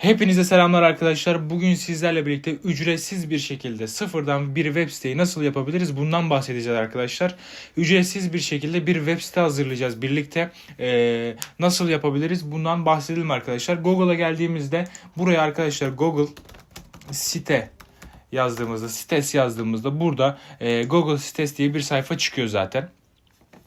Hepinize selamlar arkadaşlar. Bugün sizlerle birlikte ücretsiz bir şekilde sıfırdan bir web siteyi nasıl yapabiliriz bundan bahsedeceğiz arkadaşlar. Ücretsiz bir şekilde bir web site hazırlayacağız birlikte. Ee, nasıl yapabiliriz bundan bahsedelim arkadaşlar. Google'a geldiğimizde buraya arkadaşlar Google site yazdığımızda, sites yazdığımızda burada e, Google Sites diye bir sayfa çıkıyor zaten.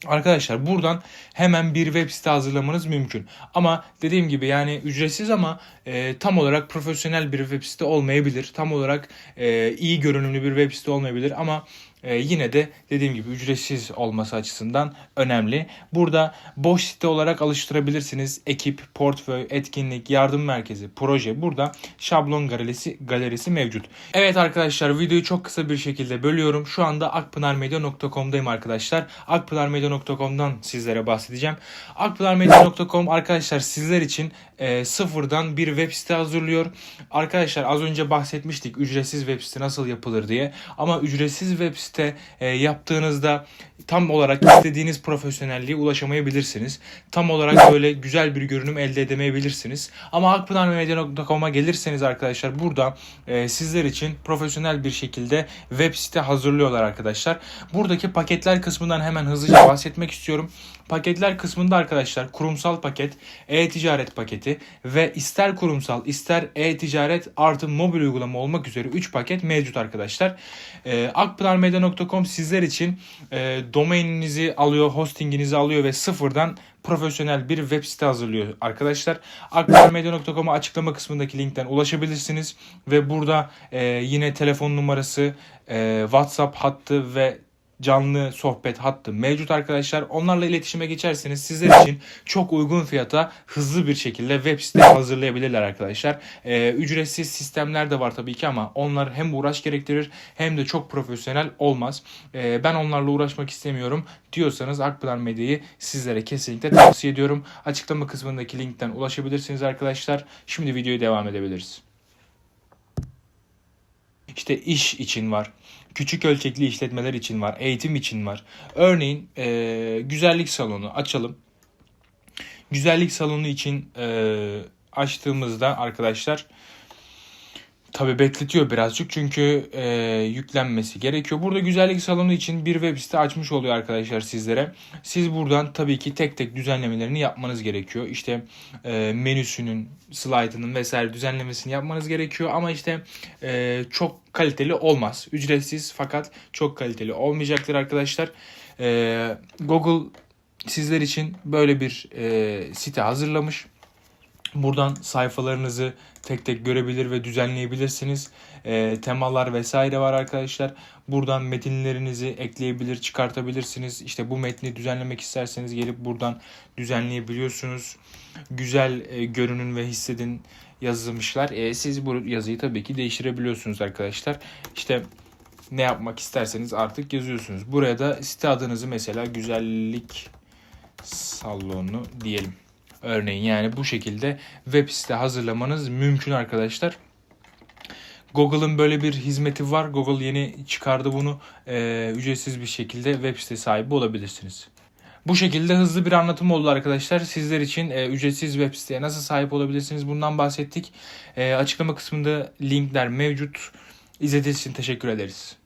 Arkadaşlar buradan hemen bir web site hazırlamanız mümkün. Ama dediğim gibi yani ücretsiz ama e, tam olarak profesyonel bir web site olmayabilir. Tam olarak e, iyi görünümlü bir web site olmayabilir ama e, yine de dediğim gibi ücretsiz olması açısından önemli. Burada boş site olarak alıştırabilirsiniz. Ekip, portföy, etkinlik, yardım merkezi, proje. Burada şablon galerisi, galerisi mevcut. Evet arkadaşlar videoyu çok kısa bir şekilde bölüyorum. Şu anda akpınarmedya.com'dayım arkadaşlar. akpınarmedya.com'dan sizlere bahsedeceğim. akpınarmedya.com arkadaşlar sizler için e, sıfırdan bir web site hazırlıyor. Arkadaşlar az önce bahsetmiştik ücretsiz web site nasıl yapılır diye. Ama ücretsiz web site e, yaptığınızda tam olarak istediğiniz profesyonelliğe ulaşamayabilirsiniz. Tam olarak böyle güzel bir görünüm elde edemeyebilirsiniz. Ama akpınarmedya.com'a gelirseniz arkadaşlar burada e, sizler için profesyonel bir şekilde web site hazırlıyorlar arkadaşlar. Buradaki paketler kısmından hemen hızlıca bahsetmek istiyorum. Paketler kısmında arkadaşlar kurumsal paket, e-ticaret paketi ve ister kurumsal ister e-ticaret artı mobil uygulama olmak üzere 3 paket mevcut arkadaşlar. E, akpınarmedya.com sizler için e, domaininizi alıyor, hostinginizi alıyor ve sıfırdan profesyonel bir web site hazırlıyor arkadaşlar. akpınarmedya.com'a açıklama kısmındaki linkten ulaşabilirsiniz ve burada e, yine telefon numarası, e, WhatsApp hattı ve canlı sohbet hattı mevcut arkadaşlar. Onlarla iletişime geçerseniz sizler için çok uygun fiyata hızlı bir şekilde web site hazırlayabilirler arkadaşlar. Ee, ücretsiz sistemler de var tabii ki ama onlar hem uğraş gerektirir hem de çok profesyonel olmaz. Ee, ben onlarla uğraşmak istemiyorum diyorsanız Akpınar Medya'yı sizlere kesinlikle tavsiye ediyorum. Açıklama kısmındaki linkten ulaşabilirsiniz arkadaşlar. Şimdi videoya devam edebiliriz. İşte iş için var. Küçük ölçekli işletmeler için var. Eğitim için var. Örneğin e, güzellik salonu açalım. Güzellik salonu için e, açtığımızda arkadaşlar tabi bekletiyor birazcık çünkü e, yüklenmesi gerekiyor. Burada güzellik salonu için bir web site açmış oluyor arkadaşlar sizlere. Siz buradan tabii ki tek tek düzenlemelerini yapmanız gerekiyor. İşte e, menüsünün, slaytının vesaire düzenlemesini yapmanız gerekiyor. Ama işte e, çok kaliteli olmaz. Ücretsiz fakat çok kaliteli olmayacaktır arkadaşlar. E, Google sizler için böyle bir e, site hazırlamış. Buradan sayfalarınızı tek tek görebilir ve düzenleyebilirsiniz. E, temalar vesaire var arkadaşlar. Buradan metinlerinizi ekleyebilir, çıkartabilirsiniz. İşte bu metni düzenlemek isterseniz gelip buradan düzenleyebiliyorsunuz. Güzel e, görünün ve hissedin yazılmışlar. E, siz bu yazıyı tabii ki değiştirebiliyorsunuz arkadaşlar. İşte ne yapmak isterseniz artık yazıyorsunuz. Buraya da site adınızı mesela güzellik salonu diyelim. Örneğin yani bu şekilde web site hazırlamanız mümkün arkadaşlar. Google'ın böyle bir hizmeti var. Google yeni çıkardı bunu. Ee, ücretsiz bir şekilde web site sahibi olabilirsiniz. Bu şekilde hızlı bir anlatım oldu arkadaşlar. Sizler için e, ücretsiz web siteye nasıl sahip olabilirsiniz bundan bahsettik. E, açıklama kısmında linkler mevcut. İzlediğiniz için teşekkür ederiz.